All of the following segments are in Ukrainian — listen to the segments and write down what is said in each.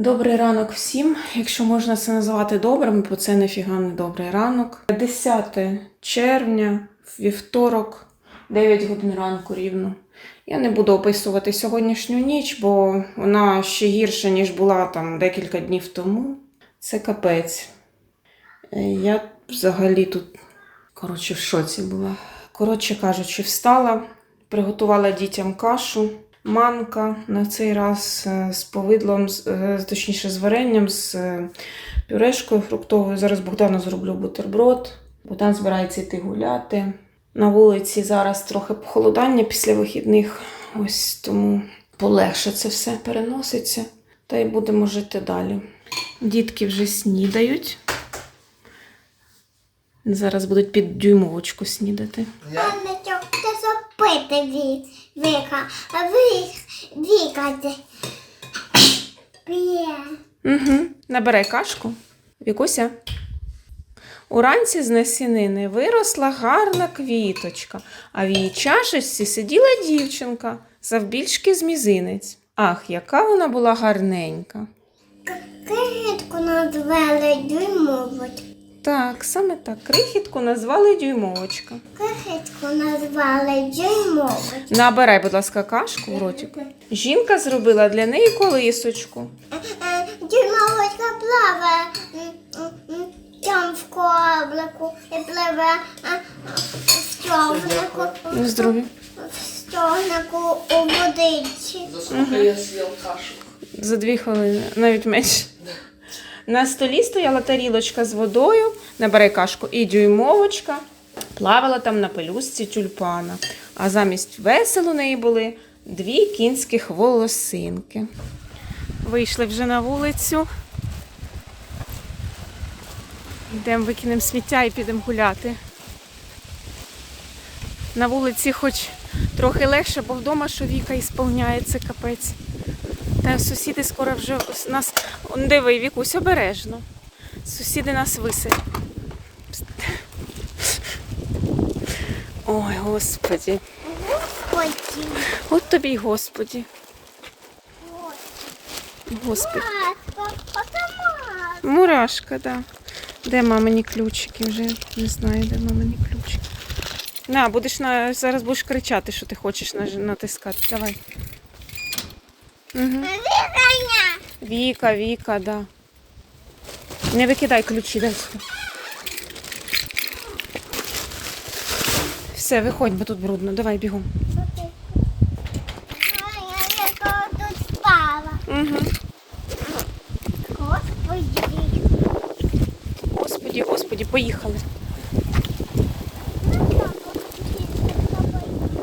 Добрий ранок всім. Якщо можна це називати добрим, бо це нафіга не добрий ранок. 10 червня, вівторок, 9 годин ранку рівно. Я не буду описувати сьогоднішню ніч, бо вона ще гірша, ніж була там декілька днів тому. Це капець. Е, Я взагалі тут, коротше, в шоці була. Коротше кажучи, встала, приготувала дітям кашу. Манка на цей раз е, з повидлом, е, точніше з варенням, з е, пюрешкою фруктовою. Зараз Богдану зроблю бутерброд. Богдан збирається йти гуляти. На вулиці зараз трохи похолодання після вихідних, ось тому полегше це все переноситься. Та й будемо жити далі. Дітки вже снідають. Зараз будуть під дюймовочку снідати. Анна, що ти запити ві- Віка, а ви Віка. Угу. Набирай кашку. Вікуся. Уранці з насінини виросла гарна квіточка, а в її чашечці сиділа дівчинка завбільшки з мізинець. Ах, яка вона була гарненька. Китку назвали дюймовочку. Так, саме так. Крихітку назвали дюймовочка. Китку назвали дюймовочку. Набирай, будь ласка, кашку в ротик. Жінка зробила для неї колисочку. Е, е, Дюймовочка плаває там в кораблику і пливе е, в човнику. На здоров'я. В човнику у водичці. За сколько я съел кашу? За дві хвилини, навіть менше. На столі стояла тарілочка з водою, набирай кашку і дюймовочка. Плавала там на пелюстці тюльпана. А замість весел у неї були дві кінських волосинки. Вийшли вже на вулицю. Йдемо викинемо сміття і підемо гуляти. На вулиці хоч трохи легше, бо вдома що Віка ісполняється капець. Та сусіди скоро вже нас. Диви, Вікусь, обережно. Сусіди нас висять. Ой, господі. Потім. От тобі й господі. Господи. Мурашка, да. Де мамині ключики? Вже не знаю, де мамині ключики. На, будеш на... зараз будеш кричати, що ти хочеш натискати. Давай. Угу. Віка, Віка, да. Не викидай ключі, дай сюди. Все, виходь, бо тут брудно. Давай бігом. Я тут спала. Угу. Господи. Господі, господі, поїхали.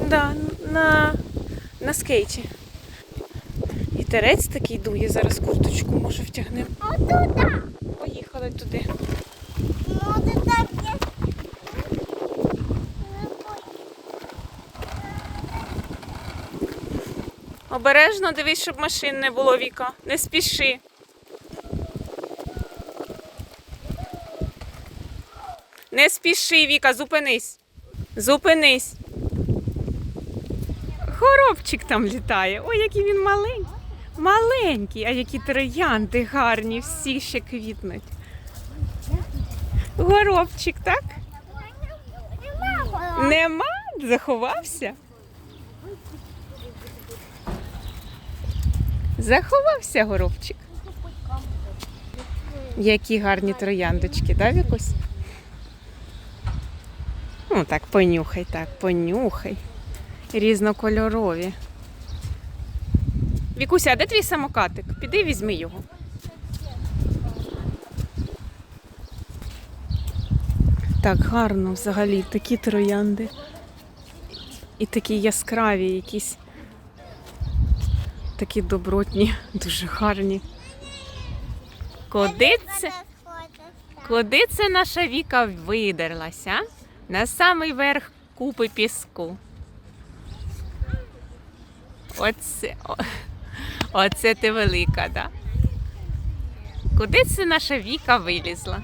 Да, на, на скейті. Вітерець такий дує, зараз курточку може втягнемо. Отуда. Поїхали туди. Таке. Обережно дивись, щоб машин не було, Віка. Не спіши. Не спіши, Віка, зупинись. Зупинись. Хоробчик там літає. Ой, який він маленький. Маленький, а які троянди гарні, всі ще квітнуть. Горобчик, так? Нема. Заховався? Заховався горобчик. Які гарні трояндочки, да, якось? Ну, так, понюхай, так, понюхай. Різнокольорові. Вікуся, а де твій самокатик? Піди візьми його. Так гарно взагалі, такі троянди. І такі яскраві, якісь такі добротні, дуже гарні. Куди це, куди це наша Віка видерлася? На самий верх купи піску. Оце, Оце ти велика, да? Куди це наша Віка вилізла?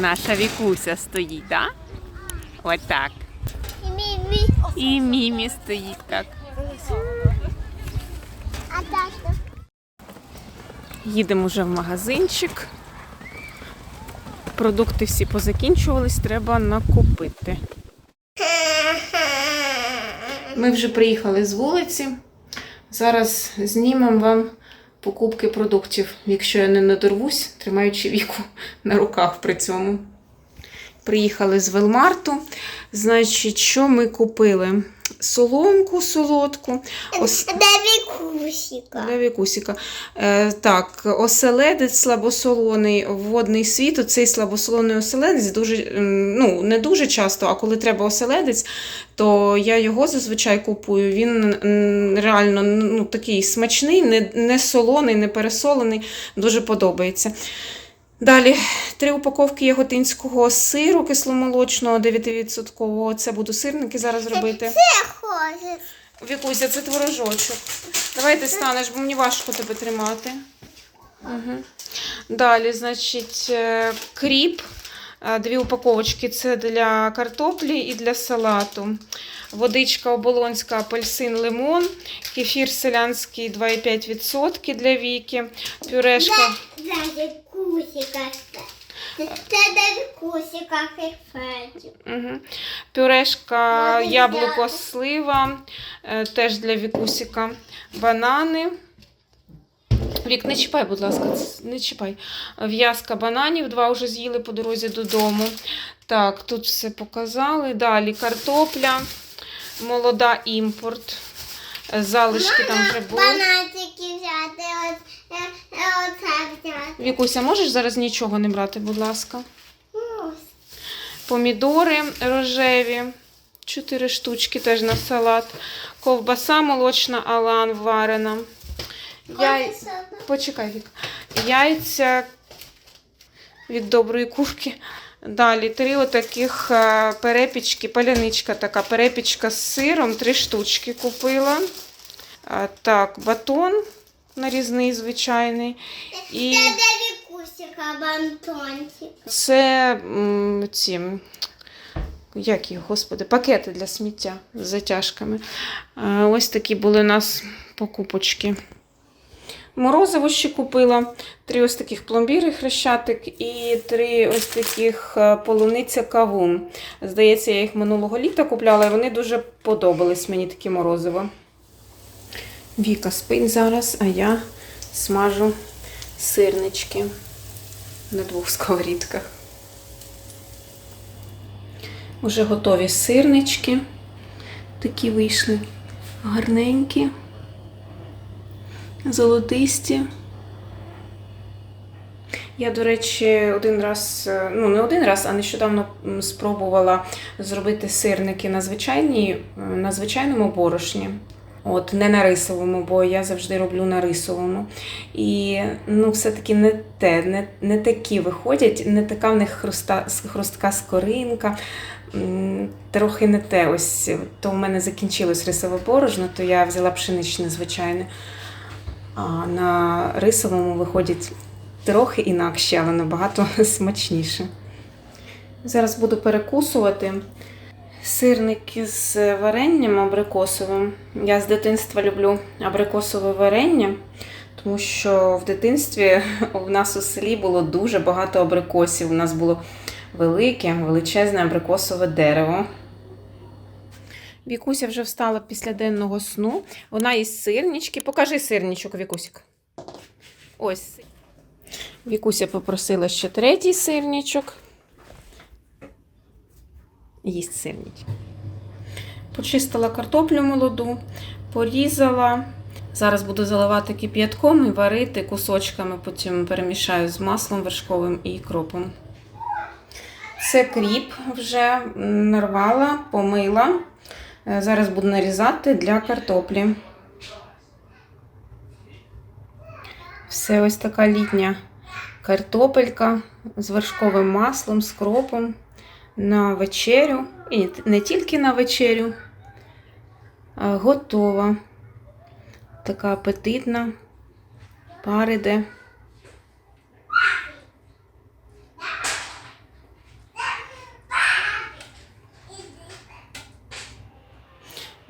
Наша вікуся стоїть, да? Ось так. І мімі стоїть так. Їдемо вже в магазинчик. Продукти всі позакінчувались, треба накупити. Ми вже приїхали з вулиці. Зараз знімемо вам покупки продуктів, якщо я не надорвусь, тримаючи віку на руках при цьому. Приїхали з Велмарту. Значить, що ми купили? Соломку солодку. Ос... Для Вікусіка. Е, так, оселедець слабосолоний, водний світ. Оцей слабосолоний оселедець дуже, ну, не дуже часто, а коли треба оселедець, то я його зазвичай купую. Він реально ну, такий смачний, не, не солоний, не пересолений, дуже подобається. Далі три упаковки яготинського сиру кисломолочного 9%. Це буду сирники зараз робити. Це. Вікуся, це творожочок. Давай ти станеш, бо мені важко тебе тримати. Угу. Далі, значить, е, кріп. Е, Дві упаковочки це для картоплі і для салату. Водичка оболонська, апельсин, лимон, кефір селянський 2,5% для віки, пюрешка. Це це де вікусіка хефетів. Угу. Пюрешка, яблуко, слива, е, теж для вікусіка, банани. Вік, не чіпай, будь ласка, не чіпай. В'язка бананів, два вже з'їли по дорозі додому. Так, тут все показали. Далі картопля, молода імпорт. Залишки там вже були. Банатики взяти, е, е, оце взяти. Вікуся, можеш зараз нічого не брати, будь ласка? Помідори рожеві, 4 штучки теж на салат, ковбаса молочна алан варена. Яй... Почекай, Вік. Яйця від доброї курки. Далі три отаких е, перепічки, паляничка така, перепічка з сиром, три штучки купила. Так, батон нарізний, звичайний. І... Це бантончик. Це ці, як їх, господи, пакети для сміття з затяжками. Е, Ось такі були у нас покупочки. Морозиво ще купила. Три ось таких пломбіри хрещатик і три ось таких е, полуниця кавун. Здається, я їх минулого літа купляла, і вони дуже подобались мені такі морозиво. Віка спить зараз, а я смажу сирнички на двох сковорідках. Уже готові сирнички. Такі вийшли гарненькі, золотисті. Я, до речі, один раз, е, ну не один раз, а нещодавно спробувала зробити сирники на, звичайній, е, на звичайному борошні. От, не на рисовому, бо я завжди роблю на рисовому. І ну, все-таки не те, не, не такі виходять, не така в них хруста, хрустка скоринка. Трохи не те. Ось то в мене закінчилось рисове борошно, то я взяла пшеничне звичайне. На рисовому виходять трохи інакше, але набагато смачніше. Зараз буду перекусувати сирники з варенням абрикосовим. Я з дитинства люблю абрикосове варення, тому що в дитинстві у нас у селі було дуже багато абрикосів. У нас було велике, величезне абрикосове дерево. Вікуся вже встала після денного сну. Вона із сирнички. Покажи сирничок, Вікусік. Ось. Вікуся попросила ще третій сирничок. Їсть сирничок. Почистила картоплю молоду, порізала. Зараз буду заливати кип'ятком і варити кусочками, потім перемішаю з маслом вершковим і кропом. Це кріп вже нарвала, помила. Е, Зараз буду нарізати для картоплі. Все ось така літня картопелька з вершковим маслом, з кропом на вечерю. І не тільки на вечерю. Готова. Така апетитна. Париде.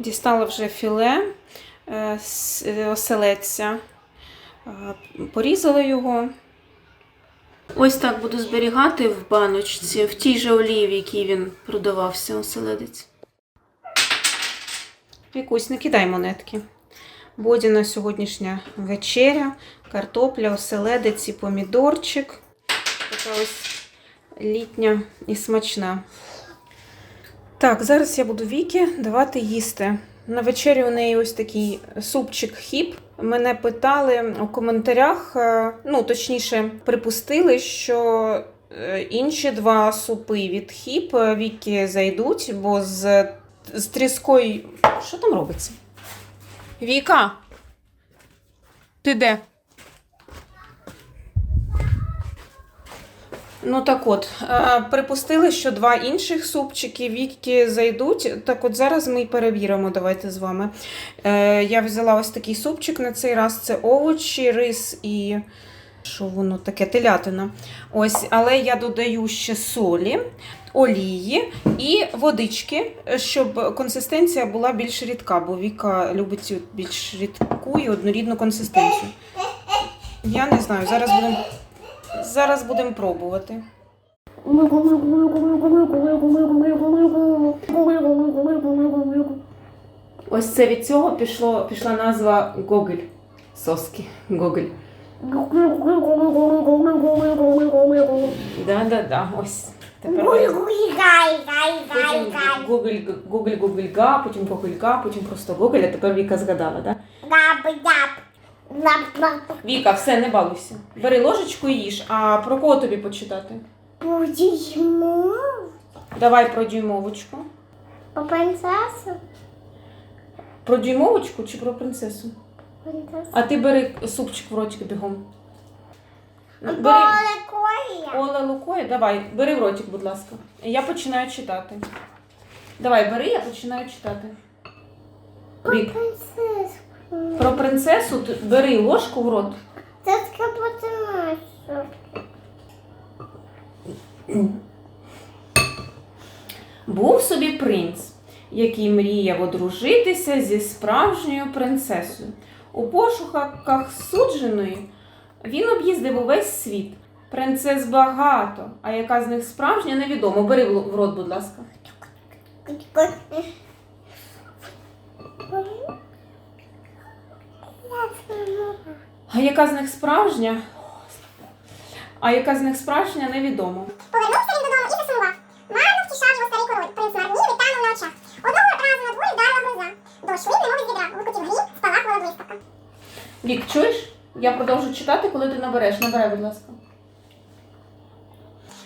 Дістала вже філе е, з- е, оселедця. Порізала його. Ось так буду зберігати в баночці, в тій же олії, в якій він продавався, оселедець. Вікусь, не кидай монетки. Бодіна сьогоднішня вечеря, картопля, оселедець і помідорчик. Така ось літня і смачна. Так, зараз я буду Вікі давати їсти. На вечері у неї ось такий супчик хіп. Мене питали у коментарях, е, ну точніше, припустили, що е, інші два супи від хіп е, Вікі зайдуть, бо з, з тріскою. Що там робиться? Віка! Ти де? Ну так от, е, припустили, що два інших супчики Вікі зайдуть. Так от зараз ми перевіримо, давайте з вами. Е, Я взяла ось такий супчик на цей раз. Це овочі, рис і. Що воно таке? Телятина. Ось, але я додаю ще солі, олії і водички, щоб консистенція була більш рідка, бо Віка любить цю більш рідку і однорідну консистенцію. Я не знаю, зараз будемо зараз будемо пробувати. Ось це від цього пішло, пішла назва Гоголь. Соски. Гоголь. Да, да, да. Ось. Тепер потім Гоголь, Гоголь, Гогольга, потім Гогольга, потім просто Гоголь, а тепер Віка згадала, да? Віка, все, не балуйся. Бери ложечку і їж. А про кого тобі почитати? Будемо Давай про дюймовочку. по принцесу. Про дюймовочку чи про принцесу? Принцесу. А ти бери супчик в ротик бігом. Бери Оле Лукоє, давай, бери в ротик, будь ласка. Я починаю читати. Давай, бери, я починаю читати. Вік, Принцесу. Про принцесу ти бери ложку в рот. Це нашу. Був собі принц, який мріяв одружитися зі справжньою принцесою. У пошуках судженої він об'їздив увесь світ. Принцес багато, а яка з них справжня, невідомо. Бери в рот, будь ласка. яка з них справжня? А яка з них справжня, невідомо. Повернувся він додому і засумував. Марно втішав його старий король. Принц Мармів і танув на очах. Одного разу на дворі вдарила гроза. Дощ він немов із відра, викотів грім, спалахнула блискавка. Вік, чуєш? Я продовжу читати, коли ти набереш. Набирай, будь ласка.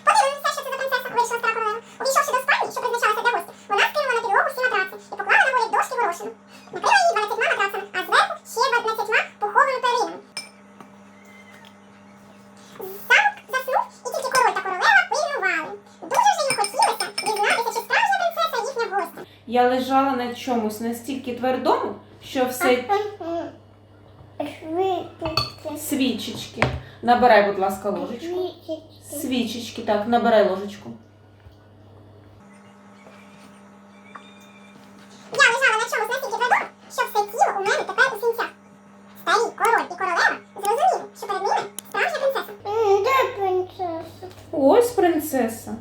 Подивимося, що це за принцеса, вирішила стара королева. Увійшовши до спальні, що призначалася для гостя, вона скинула на підлогу всі матраци і поклала на волі дошки горошину. Накрила її 12 матрацами, а зверху ще 12 Я лежала на чомусь настільки твердому, що все свічечки. Набирай, будь ласка, ложечку. Свічечки, так, набирай ложечку. Я лежала на чомусь настільки твердому, що все тіло у мене тепер у. Старі король і королева зрозуміли, що перед ними справжня принцеса. Де принцеса? Ось принцеса.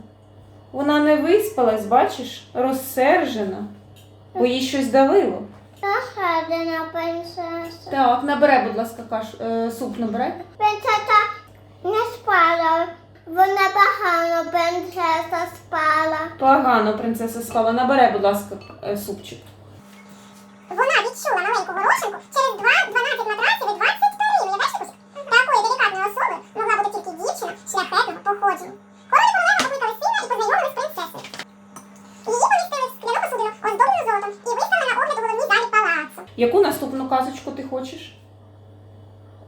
Вона не виспалась, бачиш, розсержена, бо їй щось давило. Захадена принцеса. Так, набирай, будь ласка, каш... е, суп набирай. Принцеса не спала. Вона погано принцеса спала. Погано принцеса спала. Набирай, будь ласка, е, супчик. Вона відчула маленьку горошинку через два 12 матраців і 20 перин. Уявляєш, Кусь? Такої делікатної особи могла бути тільки дівчина шляхетного походження. Король і королева покликали сина і познайомили з принцесою. Її помістили в скляну посудину, оздоблену золотом, і виставили на огляд у головній залі палацу. Яку наступну казочку ти хочеш?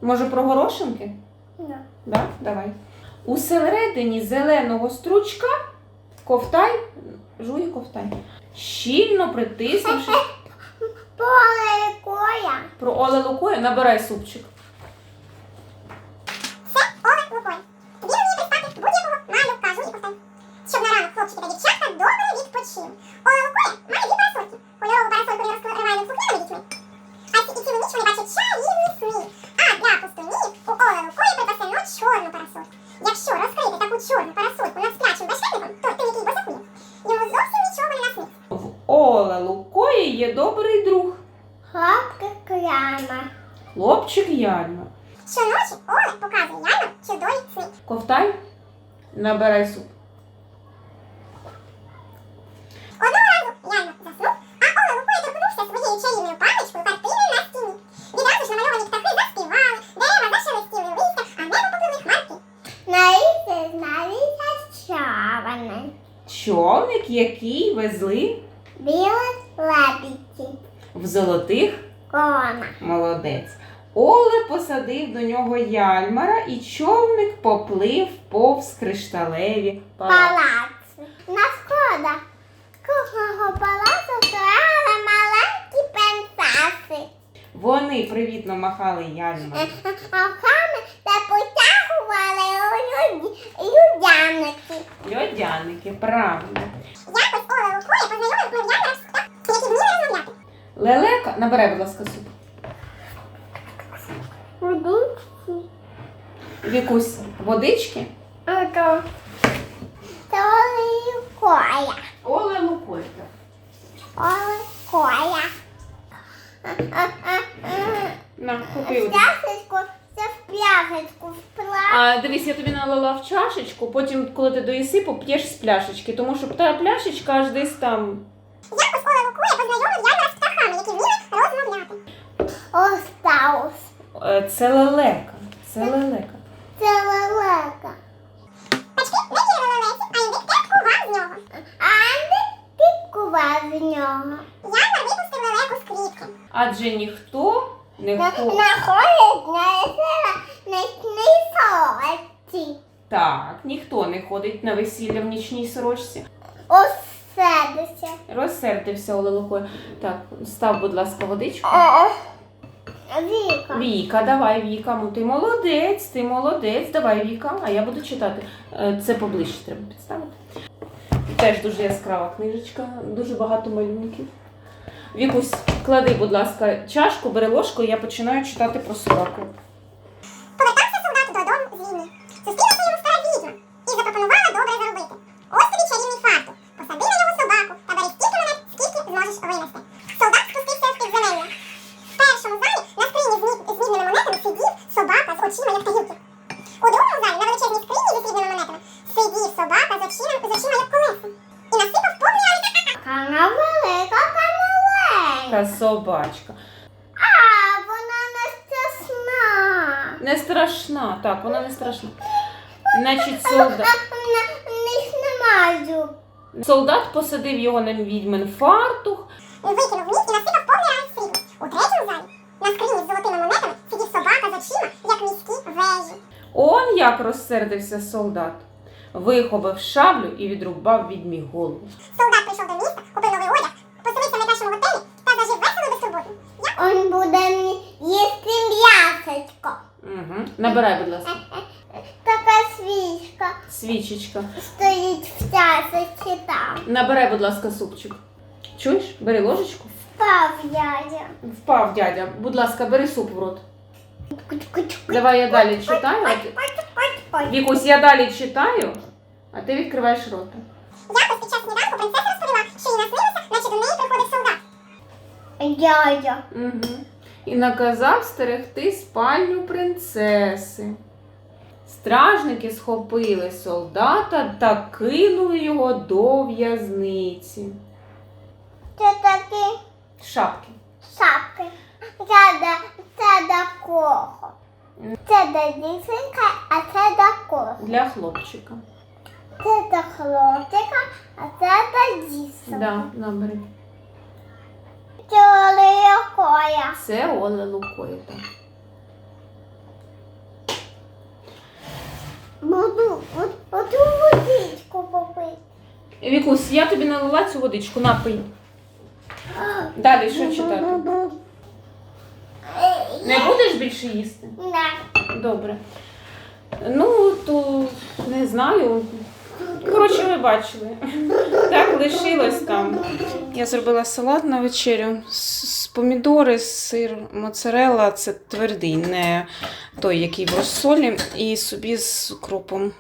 Може, про горошинки? Да. Да? Давай. Усередині зеленого стручка ковтай, жує ковтай. Щільно притиснувши Поле коя. про Оле Лукою, набирай супчик. хлопчик та дівчатка добре відпочив. Олег Коля має дві парасольки. Кольорову парасольку він розкриває над сухними дітьми. А і цілу ніч вони бачать чарівний сни. А для пустунів у Олег Коля припасено чорну парасольку. Якщо розкрити таку чорну парасольку над сплячим башкетником, то ти який босохне. Йому зовсім нічого не насниться. В Оле Лукої є добрий друг. Хлопка Кляма. Хлопчик Яна. Щоночі Оле показує Яна чудові сни. Ковтай, набирай суп. Золотих Кона. молодець. Оле посадив до нього яльмара, і човник поплив повз кришталеві палаци. Палац. На сходах кухонного палацу стояли маленькі принцеси. Вони привітно махали яльмару. Руками та потягували людяники. Льодяники, правильно. Якось Оля рукою познайомив птах, які вміли розмовляти. Лелека, набирай, будь ласка, суп. Водички. Вікусь, водички. Ото. Це коя. Оле Лукойка. Ой, коя. На, купи. Пляшечку, це в пляшечку. А дивись, я тобі налила в чашечку, потім, коли ти доїси, поп'єш з пляшечки, тому що та пляшечка аж десь там. Якось Оля рукою познайомив Яна з птахами, які вміли розмовляти. Остаус. Е, Це лелека. Це лелека. Це лелека. Не вірили лелеці, а індик теж кував з нього. А не підкував з нього. Яна випустив лелеку з клітки. Адже ніхто не На- Находить на нічній солодці. Так, ніхто не ходить на весілля в нічній сорочці. Розсердився Оле Лукою. Так, став, будь ласка, водичку. Віка. Віка, давай, Віка. Ну ти молодець, ти молодець. Давай, Віка, а я буду читати. Е, Це поближче треба підставити. Теж дуже яскрава книжечка, дуже багато малюнків. Вікусь, клади, будь ласка, чашку, бери ложку, і я починаю читати про собаку. Собачка. А, вона не страшна. Не страшна, так, вона не страшна. Значить, солдат. Них немає зуб. Солдат посадив його на відьмин фартух. Викинув міст і насипав повний арик срібла. У третьому залі на скрині з золотими монетами сидів собака з очима, як міські вежі. Он як розсердився солдат. Вихопив шаблю і відрубав відьмі голову. Солдат прийшов до Набирай, будь ласка. Така свічка Свічечка. стоїть в часочці там. Набирай, будь ласка, супчик. Чуєш? Бери ложечку. Спав дядя. Впав дядя. Будь ласка, бери суп в рот. Давай я далі читаю. а ти- Вікусь, я далі читаю, а ти відкриваєш рота. якось під час сніданку принцеса розповіла, що їй наснилося, наче до неї приходив солдат. Дядя. Угу. І наказав стерегти спальню принцеси. Стражники схопили солдата та кинули його до в'язниці. Це такі Шапки. шапки. Це до, це до кого? Це до дівчинка, а це до кого? Для хлопчика. Це до хлопчика, а це до дівчинки. Да, набери. Це якоя. Це Оле Лукою. так. Буду от, водичку попити. Вікусь, я тобі налила цю водичку, напий. Далі що читати? Не будеш більше їсти? Не. Добре. Ну, то не знаю. Коротше, ви бачили. Так лишилось там. Я зробила салат на вечерю. З помідори, сир, моцарелла це твердий, не той, який в розсолі, і собі з укропом.